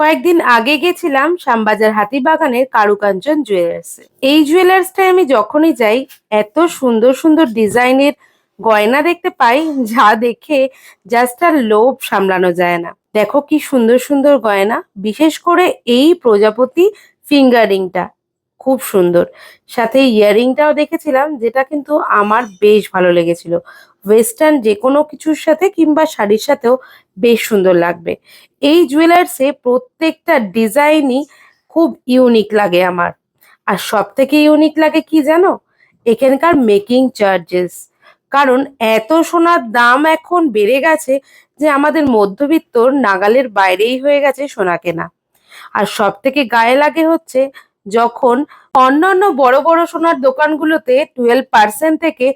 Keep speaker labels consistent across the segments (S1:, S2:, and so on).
S1: কয়েকদিন আগে গেছিলাম শ্যামবাজার হাতিবাগানের কারুকাঞ্চন জুয়েলার্সে এই জুয়েলার্সটায় আমি যখনই যাই, এত সুন্দর সুন্দর ডিজাইনের গয়না দেখতে পাই, যা দেখে জাস্ট আর লোভ সামলানো যায় না। দেখো কি সুন্দর সুন্দর গয়না, বিশেষ করে এই প্রজাপতি ফিঙ্গারিংটা খুব সুন্দর। সাথে ইয়ারিংটাও দেখেছিলাম, যেটা কিন্তু আমার বেশ ভালো লেগেছিল। ওয়েস্টার্ন যে কোনো কিছুর সাথে কিংবা শাড়ির সাথেও বেশ সুন্দর লাগবে। এই জুয়েলার্সে প্রত্যেকটা ডিজাইনই খুব ইউনিক লাগে আমার। আর সব থেকে ইউনিক লাগে কি জানো? এখানকার মেকিং চার্জেস। কারণ এত সোনার দাম এখন বেড়ে গেছে যে আমাদের মধ্যবিত্তর নাগালের বাইরেই হয়ে গেছে সোনা কেনা। আর সব থেকে গায়ে লাগে হচ্ছে যখন অন্যান্য বড় বড় সোনার দোকানগুলোতে টুয়েলভ পার্সেন্ট থেকে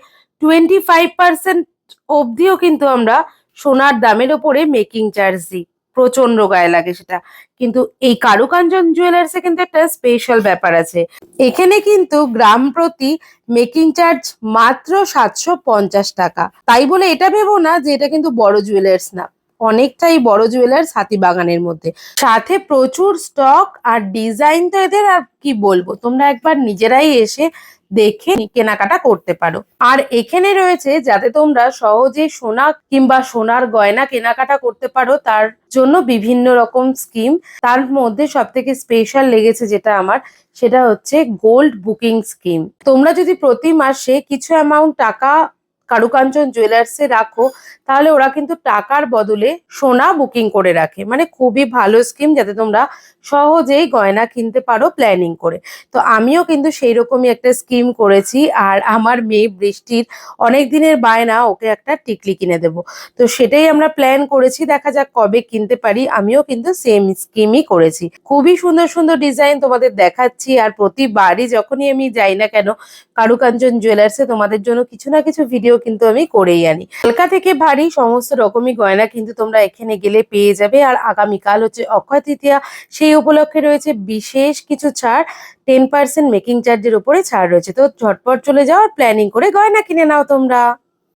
S1: টোয়েন্টি ফাইভ পার্সেন্ট অবধিও কিন্তু আমরা সোনার দামের ওপরে মেকিং চার্জ দিই। প্রচণ্ড গায়ে লাগে সেটা। কিন্তু এই কারুকাঞ্চন জুয়েলার্সে কিন্তু একটা স্পেশাল ব্যাপার আছে। এখানে কিন্তু গ্রাম প্রতি মেকিং চার্জ মাত্র সাতশো পঞ্চাশ টাকা। তাই বলে এটা ভেবো না যে এটা কিন্তু বড় জুয়েলার্স না। অনেকটাই বড় জুয়েলার্স হাতিবাগানের মধ্যে। সাথে প্রচুর স্টক আর ডিজাইন তো এদের আর কি বলব? তোমরা একবার নিজেরাই এসে দেখে কেনাকাটা করতে পারো। আর এখানে রয়েছে, যাতে তোমরা সহজে সোনা কিংবা সোনার গয়না কেনাকাটা করতে পারো, তার জন্য বিভিন্ন রকম স্কিম তার মধ্যে সব থেকে স্পেশাল লেগেছে যেটা আমার, সেটা হচ্ছে গোল্ড বুকিং স্কিম তোমরা যদি প্রতি মাসে কিছু অ্যামাউন্ট টাকা কারুকাঞ্চন জুয়েলার্সে রাখো, তাহলে ওরা কিন্তু টাকার বদলে সোনা বুকিং করে রাখে। মানে খুবই ভালো স্কিম যাতে তোমরা সহজেই গয়না কিনতে পারো প্ল্যানিং করে। তো আমিও কিন্তু সেই রকমই একটা স্কিম করেছি, আর আমার মেয়ে বৃষ্টির অনেক দিনের বায়না, ওকে একটা টিকলি কিনে দেবো। তো সেটাই আমরা প্ল্যান করেছি, দেখা যাক কবে কিনতে পারি। আমিও কিন্তু সেম স্কিমই করেছি। খুবই সুন্দর সুন্দর ডিজাইন তোমাদের দেখাচ্ছি, আর প্রতিবারই যখনই আমি যাই না কেন, কারুকাঞ্চন জুয়েলার্সে তোমাদের জন্য কিছু না কিছু ভিডিও কিন্তু আমি করেই আনি। হালকা থেকে ভারী সমস্ত রকমই গয়না কিন্তু তোমরা এখানে গেলে পেয়ে যাবে। আর আগামীকাল হচ্ছে অক্ষয় তৃতীয়া, সেই উপলক্ষে রয়েছে বিশেষ কিছু ছাড়। টেন পার্সেন্ট মেকিং চার্জের উপরে ছাড় রয়েছে। তো ঝটপট চলে যাওয়ার প্ল্যানিং করে গয়না কিনে নাও তোমরা।